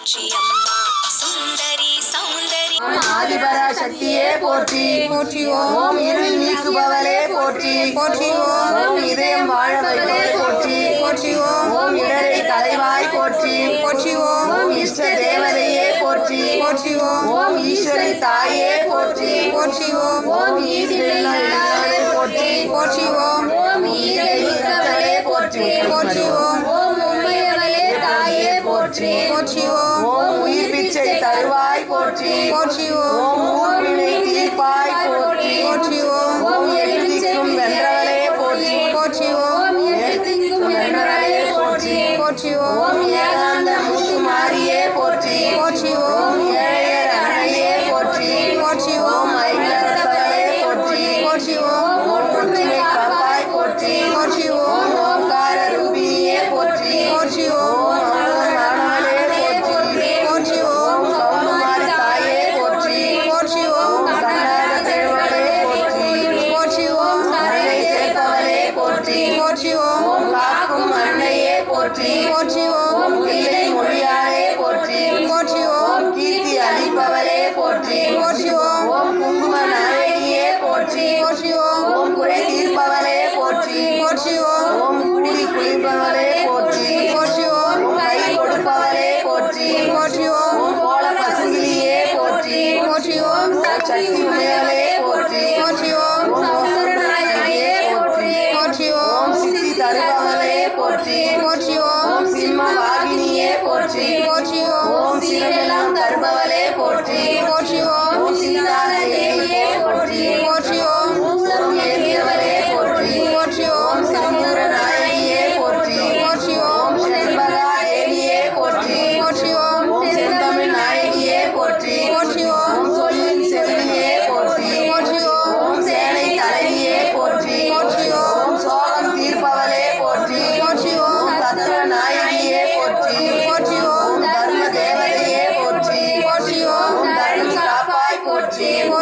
காமாட்சி அம்மா. சுந்தரி சௌந்தரி. ஆதிபரா சக்தியே போற்றி. போற்றி ஓம் இருள் நீக்குபவளே போற்றி. போற்றி இதயம் வாழ்பவளே போற்றி. போற்றி இடரை தலைவாய் போற்றி. போற்றி இஷ்ட தேவதையே போற்றி. போற்றி ஈஸ்வரி தாயே போற்றி. போற்றி போற்றி. போற்றி போற்றிவோம் ஓமியத்தை பாய் போற்றி போற்றிவோம் ஓமியத்திற்கும் வென்றவளே போற்றி போற்றிவோம் ஓமியத்திற்கும் வென்றவளே போற்றி போற்றிவோம் ஏகாந்த முத்து மாரியே போற்றி போற்றிவோம் ஏழைய ரமணியே போற்றி போற்றிவோம் ஐநரத்தவளே போற்றி போற்றிவோம் ஒற்றுமை காப்பாய் போற்றி போற்றிவோம் போற்றி. போற்றிவோம் கீதை மொழியாரே போற்றி. போற்றிவோம் கீர்த்தி அளிப்பவரே போற்றி. போற்றிவோம் ஓம் குங்கும நாயகியே போற்றி. போற்றிவோம் ஓம் குறை தீர்ப்பவரே போற்றி. போற்றிவோம் ஓம் குடி குளிப்பவரே போற்றி. போற்றிவோம் கை கொடுப்பவரே போற்றி. கோல பசுகிலியே போற்றி. போற்றிவோம் சக்தி உடையவரே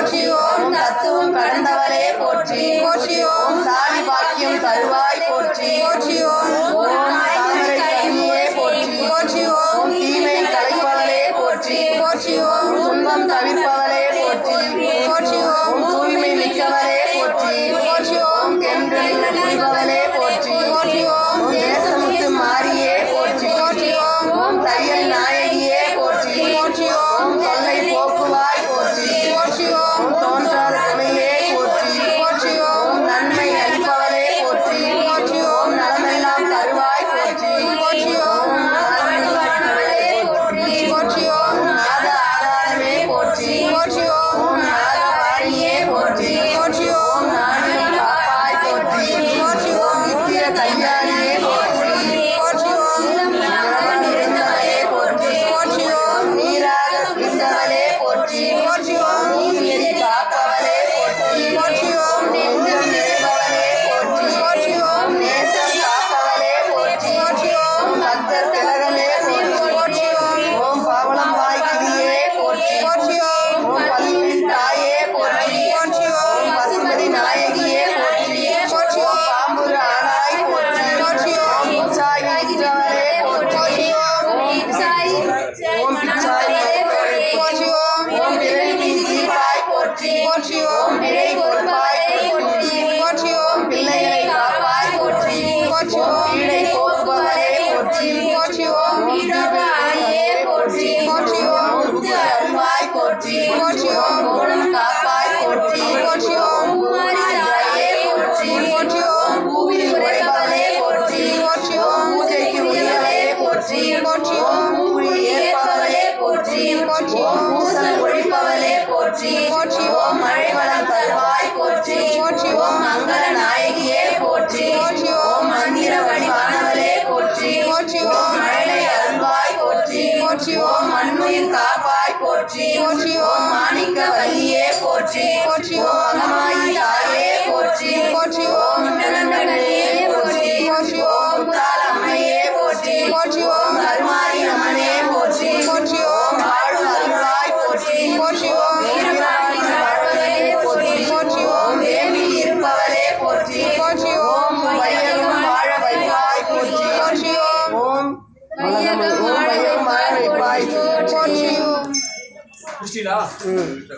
போற்றியோம் தத்துவம் கடந்தவரே போற்றி. போற்றியோம் சாமி பாக்கியம் தருவாய் போற்றி. போற்றியோம் Ochi, you? போற்றி ஓம் மங்கள நாயகியே போற்றி. போற்றி ஓம் மந்திர வடிவானவளே போற்றி. போற்றி ஓம் மழலை அருள்வாய் போற்றி. போற்றி. ஓம் மண்ணுயிர் காப்பாய் போற்றி. போற்றி ஓம் மாணிக்க வல்லியே போற்றி. போற்றி ஓம் போற்றி போற்றி கிறிஸ்டினா